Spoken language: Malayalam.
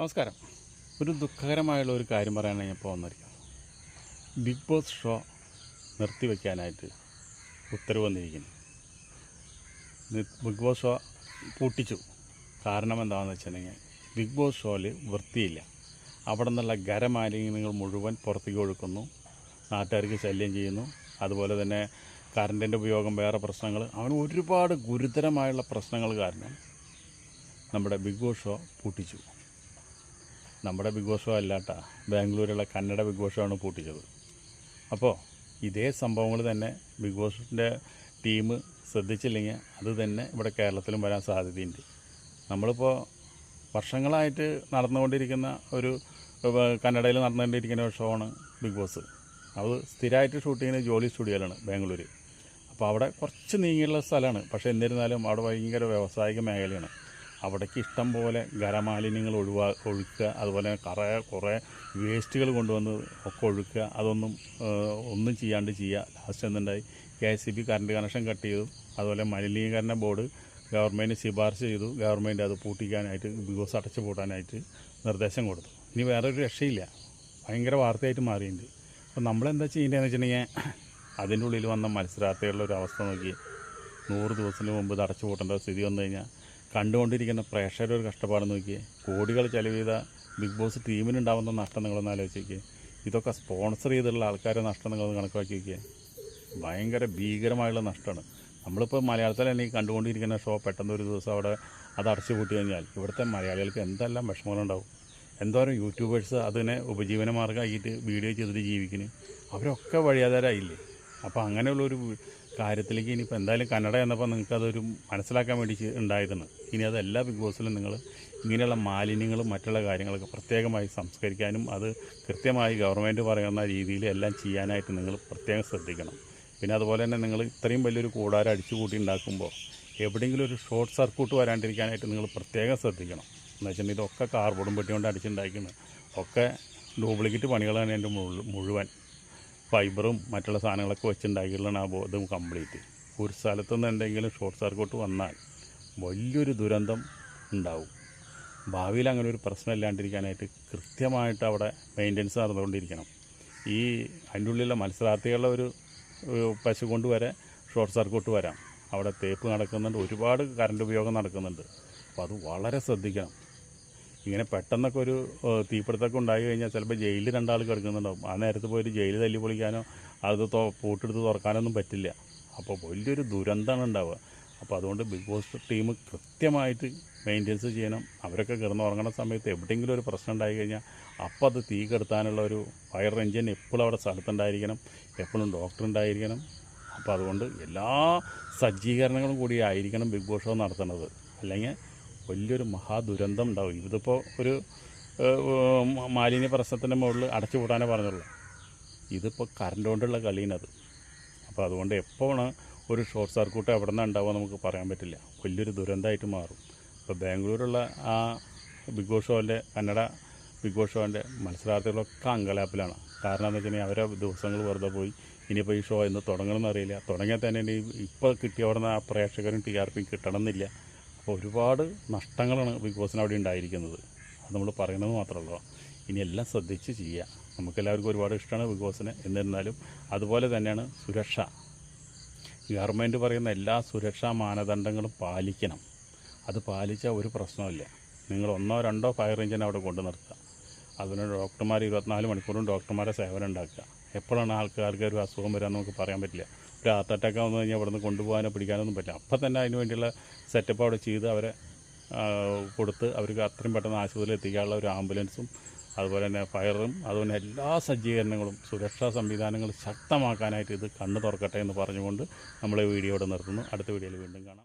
നമസ്കാരം. ഒരു ദുഃഖകരമായുള്ള ഒരു കാര്യം പറയാനാണ് ഞാൻ ഇപ്പോൾ വന്നിരിക്കുന്നത് ബിഗ് ബോസ് ഷോ നിർത്തിവെക്കാനായിട്ട് ഉത്തരവ് വന്നിരിക്കുന്നു. ബിഗ് ബോസ് ഷോ പൂട്ടിച്ചു. കാരണം എന്താണെന്ന് വെച്ചിട്ടുണ്ടെങ്കിൽ ബിഗ് ബോസ് ഷോയിൽ വൃത്തിയില്ല. അവിടെ നിന്നുള്ള ഖരമാലിന്യങ്ങൾ മുഴുവൻ പുറത്തേക്ക് ഒഴുക്കുന്നു. നാട്ടുകാർക്ക് ശല്യം ചെയ്യുന്നു. അതുപോലെ തന്നെ കറണ്ടിന്റെ ഉപയോഗം വേറെ പ്രശ്നങ്ങൾ. അവന് ഒരുപാട് ഗുരുതരമായുള്ള പ്രശ്നങ്ങൾ കാരണം നമ്മുടെ ബിഗ് ബോസ് ഷോ പൂട്ടിച്ചു. നമ്മുടെ ബിഗ് ബോസ് അല്ലാട്ട. ബാംഗ്ലൂരുള്ള കന്നഡ ബിഗ് ബോസ് ഷോ ആണ് പൂട്ടിച്ചത്. അപ്പോൾ ഇതേ സംഭവങ്ങൾ തന്നെ ബിഗ് ബോസിന്റെ ടീം ശ്രദ്ധിച്ചില്ലെങ്കിൽ അത് തന്നെ ഇവിടെ കേരളത്തിലും വരാൻ സാധ്യതയുണ്ട്. നമ്മളിപ്പോൾ വർഷങ്ങളായിട്ട് നടന്നുകൊണ്ടിരിക്കുന്ന ഒരു കന്നഡയിൽ നടന്നുകൊണ്ടിരിക്കുന്ന ഒരു ഷോ ആണ് ബിഗ് ബോസ് അത് സ്ഥിരമായിട്ട് ഷൂട്ട് ചെയ്യുന്ന ജോലി സ്റ്റുഡിയോയിലാണ് ബാംഗ്ലൂർ അപ്പോൾ അവിടെ കുറച്ച് നീങ്ങിയുള്ള സ്ഥലമാണ്. പക്ഷേ എന്നിരുന്നാലും അവിടെ ഭയങ്കര വ്യാവസായിക മേഖലയാണ്. അവിടേക്ക് ഇഷ്ടം പോലെ ഖരമാലിന്യങ്ങൾ ഒഴിവാ ഒഴുക്കുക അതുപോലെ കുറേ കുറേ വേസ്റ്റുകൾ കൊണ്ടുവന്ന് ഒക്കെ ഒഴുക്കുക അതൊന്നും ഒന്നും ചെയ്യാണ്ട് ചെയ്യുക. ലാസ്റ്റ് എന്തുണ്ടായി? K S C B current connection cut ചെയ്തു. അതുപോലെ മലിനീകരണ ബോർഡ് ഗവൺമെന്റ് ശുപാർശ ചെയ്തു. ഗവൺമെന്റ് അത് പൂട്ടിക്കാനായിട്ട് ബിഗോസ് അടച്ചു പൂട്ടാനായിട്ട് നിർദ്ദേശം കൊടുത്തു. ഇനി വേറൊരു രക്ഷയില്ല. ഭയങ്കര വാർത്തയായിട്ട് മാറിയിട്ടുണ്ട്. അപ്പോൾ നമ്മളെന്താ ചെയ്യേണ്ടതെന്ന് വെച്ചിട്ടുണ്ടെങ്കിൽ അതിന്റെ ഉള്ളിൽ വന്ന മത്സരാർത്ഥികളുടെ ഒരു അവസ്ഥ നോക്കി. നൂറ് ദിവസത്തിന് മുമ്പ് ഇത് അടച്ചു പൂട്ടേണ്ട സ്ഥിതി വന്നു കഴിഞ്ഞാൽ കണ്ടുകൊണ്ടിരിക്കുന്ന പ്രേക്ഷകരുടെ ഒരു കഷ്ടപ്പാട് നോക്കിയേ. കോടികൾ ചെലവ് ചെയ്ത ബിഗ് ബോസ് ടീമിനുണ്ടാവുന്ന നഷ്ടം നിങ്ങളൊന്ന് ആലോചിച്ച് നോക്കിയേ. ഇതൊക്കെ സ്പോൺസർ ചെയ്തിട്ടുള്ള ആൾക്കാരുടെ നഷ്ടം കണക്കാക്കി നോക്കിയേ. ഭയങ്കര ഭീകരമായുള്ള നഷ്ടമാണ്. നമ്മളിപ്പോൾ മലയാളത്തിൽ തന്നെ കണ്ടുകൊണ്ടിരിക്കുന്ന ഷോ പെട്ടെന്ന് ഒരു ദിവസം അവിടെ അത് അടച്ചു പൂട്ടി കഴിഞ്ഞാൽ ഇവിടുത്തെ മലയാളികൾക്ക് എന്തെല്ലാം വിഷമങ്ങളുണ്ടാവും. എന്തോരം യൂട്യൂബേഴ്സ് അതിനെ ഉപജീവന മാർഗമാക്കിയിട്ട് വീഡിയോ ചെയ്തിട്ട് ജീവിക്കുന്നു അവരൊക്കെ വഴിയാധാരമായില്ലേ അപ്പോൾ അങ്ങനെയുള്ളൊരു കാര്യത്തിലേക്ക് ഇനിയിപ്പോൾ എന്തായാലും കന്നഡ എന്നപ്പോൾ നിങ്ങൾക്ക് അതൊരു മനസ്സിലാക്കാൻ വേണ്ടി ഉണ്ടായതാണ്. ഇനി അത് എല്ലാ ബിഗ് ബോസിലും നിങ്ങൾ ഇങ്ങനെയുള്ള മാലിന്യങ്ങളും മറ്റുള്ള കാര്യങ്ങളൊക്കെ പ്രത്യേകമായി സംസ്കരിക്കാനും അത് കൃത്യമായി ഗവൺമെന്റ് പറയുന്ന രീതിയിൽ എല്ലാം ചെയ്യാനായിട്ട് നിങ്ങൾ പ്രത്യേകം ശ്രദ്ധിക്കണം. പിന്നെ അതുപോലെ തന്നെ നിങ്ങൾ ഇത്രയും വലിയൊരു കൂടാരം അടിച്ചു കൂട്ടി ഉണ്ടാക്കുമ്പോൾ എവിടെയെങ്കിലും ഒരു ഷോർട്ട് സർക്യൂട്ട് വരാണ്ടിരിക്കാനായിട്ട് നിങ്ങൾ പ്രത്യേകം ശ്രദ്ധിക്കണം. എന്ന് വെച്ചിട്ടുണ്ടെങ്കിൽ ഇതൊക്കെ കാർബോർഡും പെട്ടി കൊണ്ട് അടിച്ചുണ്ടാക്കുന്നത് ഒക്കെ ഡ്യൂപ്ലിക്കേറ്റ് പണികളാണ് എന്റെ മുഴുവൻ. ഫൈബറും മറ്റുള്ള സാധനങ്ങളൊക്കെ വെച്ചുണ്ടാക്കിയിട്ടുള്ളതാണ് ആ ബോധം കംപ്ലീറ്റ്. ഒരു സ്ഥലത്തു നിന്ന് എന്തെങ്കിലും ഷോർട്ട് സർക്യൂട്ട് വന്നാൽ വലിയൊരു ദുരന്തം ഉണ്ടാവും. ഭാവിയിൽ അങ്ങനെ ഒരു പ്രശ്നം ഇല്ലാണ്ടിരിക്കാനായിട്ട് കൃത്യമായിട്ട് അവിടെ മെയിന്റനൻസ് നടന്നുകൊണ്ടിരിക്കണം. ഈ അതിന്റെ ഉള്ളിലുള്ള മത്സരാർത്ഥികളുടെ ഒരു പശു കൊണ്ട് വരെ ഷോർട്ട് സർക്യൂട്ട് വരാം. അവിടെ തേപ്പ് നടക്കുന്നുണ്ട് ഒരുപാട് കറണ്ട് ഉപയോഗം നടക്കുന്നുണ്ട്. അപ്പോൾ അത് വളരെ ശ്രദ്ധിക്കണം. ഇങ്ങനെ പെട്ടെന്നൊക്കെ ഒരു തീപിടുത്തമൊക്കെ ഉണ്ടായി കഴിഞ്ഞാൽ ചിലപ്പോൾ ജയിലിൽ രണ്ടാൾ കിടക്കുന്നുണ്ടാവും. ആ നേരത്ത് പോയിട്ട് ജയിൽ തല്ലി പൊളിക്കാനോ അത് പൂട്ടെടുത്ത് തുറക്കാനൊന്നും പറ്റില്ല. അപ്പോൾ വലിയൊരു ദുരന്തമാണ് ഉണ്ടാവുക. അപ്പോൾ അതുകൊണ്ട് ബിഗ് ബോസ് ടീം കൃത്യമായിട്ട് മെയിന്റെനൻസ് ചെയ്യണം. അവരൊക്കെ കിടന്നുറങ്ങുന്ന സമയത്ത് എവിടെയെങ്കിലും ഒരു പ്രശ്നം ഉണ്ടായി കഴിഞ്ഞാൽ അപ്പം അത് തീ കെടുത്താനുള്ള ഒരു ഫയർ എഞ്ചിൻ എപ്പോഴും അവിടെ സ്ഥലത്തുണ്ടായിരിക്കണം. എപ്പോഴും ഡോക്ടർ ഉണ്ടായിരിക്കണം. അപ്പോൾ അതുകൊണ്ട് എല്ലാ സജ്ജീകരണങ്ങളും കൂടി ആയിരിക്കണം ബിഗ് ബോസ് ഷോ നടത്തുന്നത്. അല്ലെങ്കിൽ വലിയൊരു മഹാദുരന്തം ഉണ്ടാവും. ഇതിപ്പോൾ ഒരു മാലിന്യ പ്രശ്നത്തിന്റെ മുകളിൽ അടച്ചു കൂട്ടാനേ പറഞ്ഞുള്ളൂ. ഇതിപ്പോൾ കറണ്ട് കൊണ്ടുള്ള കളിയാണത്. അപ്പോൾ അതുകൊണ്ട് എപ്പോഴാണ് ഒരു ഷോർട്ട് സർക്യൂട്ട് എവിടെ നിന്ന് ഉണ്ടാവുക നമുക്ക് പറയാൻ പറ്റില്ല. വലിയൊരു ദുരന്തമായിട്ട് മാറും. ഇപ്പോൾ ബാംഗ്ലൂരുള്ള ആ ബിഗ് ബോസ് ഷോന്റെ കന്നഡ ബിഗ് ബോസ് ഷോന്റെ മത്സരാർത്ഥികളൊക്കെ അങ്കലാപ്പിലാണ്. കാരണം എന്ന് വെച്ചിട്ടുണ്ടെങ്കിൽ അവരെ ദിവസങ്ങൾ വെറുതെ പോയി. ഇനിയിപ്പോൾ ഈ ഷോ എന്ന് തുടങ്ങണമെന്നറിയില്ല തുടങ്ങിയാൽ തന്നെ ഇനി ഇപ്പോൾ കിട്ടിയ അവിടെ നിന്ന് ആ പ്രേക്ഷകരും ടി ആർ പിയും കിട്ടണമെന്നില്ല. അപ്പോൾ ഒരുപാട് നഷ്ടങ്ങളാണ് ബിഗ് ബോസിന് അവിടെ ഉണ്ടായിരിക്കുന്നത്. അത് നമ്മൾ പറയുന്നത് മാത്രമല്ലോ. ഇനി എല്ലാം ശ്രദ്ധിച്ച് ചെയ്യുക. നമുക്കെല്ലാവർക്കും ഒരുപാട് ഇഷ്ടമാണ് ബിഗ് ബോസിന് എന്നിരുന്നാലും അതുപോലെ തന്നെയാണ് സുരക്ഷ. ഗവൺമെന്റ് പറയുന്ന എല്ലാ സുരക്ഷാ മാനദണ്ഡങ്ങളും പാലിക്കണം. അത് പാലിച്ചാൽ ഒരു പ്രശ്നമില്ല നിങ്ങൾ ഒന്നോ രണ്ടോ ഫയർ എഞ്ചിനെ അവിടെ കൊണ്ടു നിർത്തുക. അതിന് ഡോക്ടർമാർ ഇരുപത്തിനാല് മണിക്കൂറും ഡോക്ടർമാരെ സേവനം ഉണ്ടാക്കുക. എപ്പോഴാണ് ആൾക്കാർക്ക് ഒരു അസുഖം വരാമെന്ന് നമുക്ക് പറയാൻ പറ്റില്ല. ഒരു ഹാർട്ട് അറ്റാക്ക് വന്നു കഴിഞ്ഞാൽ ഇവിടെ നിന്ന് കൊണ്ടുപോകാനോ പിടിക്കാനൊന്നും പറ്റില്ല. അപ്പം തന്നെ അതിന് വേണ്ടിയുള്ള സെറ്റപ്പ് അവിടെ ചെയ്ത് അവരെ കൊടുത്ത് അവർക്ക് അത്രയും പെട്ടെന്ന് ആശുപത്രിയിൽ എത്തിക്കാനുള്ള ഒരു ആംബുലൻസും അതുപോലെ തന്നെ ഫയറും അതുപോലെ എല്ലാ സജ്ജീകരണങ്ങളും സുരക്ഷാ സംവിധാനങ്ങളും ശക്തമാക്കാനായിട്ട് ഇത് കണ്ണു തുറക്കട്ടെ എന്ന് പറഞ്ഞുകൊണ്ട് നമ്മളെ വീഡിയോ ഇവിടെ നിർത്തുന്നു. അടുത്ത വീഡിയോയിൽ വീണ്ടും കാണാം.